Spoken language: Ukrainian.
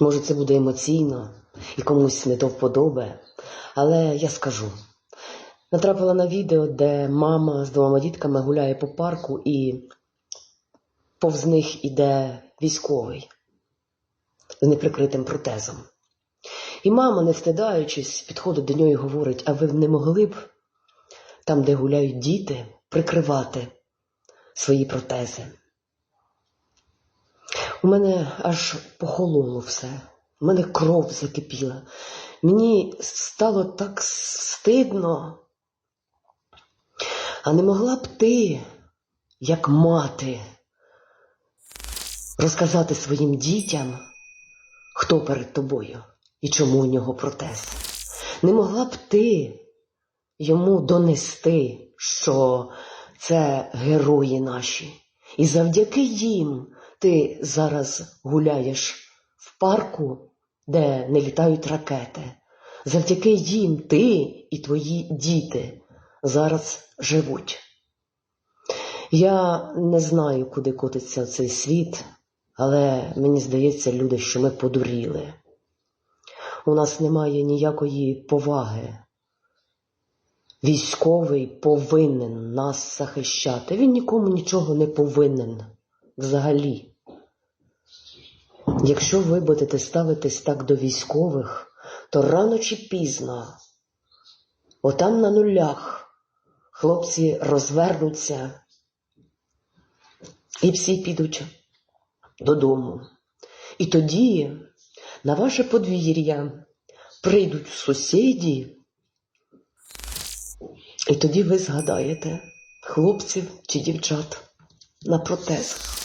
Може, це буде емоційно і комусь не до вподоби, але я скажу. Натрапила на відео, де мама з двома дітками гуляє по парку і повз них іде військовий з неприкритим протезом. І мама, не встидаючись, підходить до нього і говорить: а ви не могли б там, де гуляють діти, прикривати свої протези? У мене аж похололо все, у мене кров закипіла. Мені стало так стидно. А не могла б ти, як мати, розказати своїм дітям, хто перед тобою і чому у нього протез? Не могла б ти йому донести, що це герої наші, і завдяки їм ти зараз гуляєш в парку, де не літають ракети. Завдяки їм ти і твої діти зараз живуть. Я не знаю, куди котиться цей світ, але мені здається, люди, що ми подуріли. У нас немає ніякої поваги. Військовий повинен нас захищати. Він нікому нічого не повинен взагалі. Якщо ви будете ставитись так до військових, то рано чи пізно, отам на нулях, хлопці розвернуться і всі підуть додому. І тоді на ваше подвір'я прийдуть сусіді, і тоді ви згадаєте хлопців чи дівчат на протезах.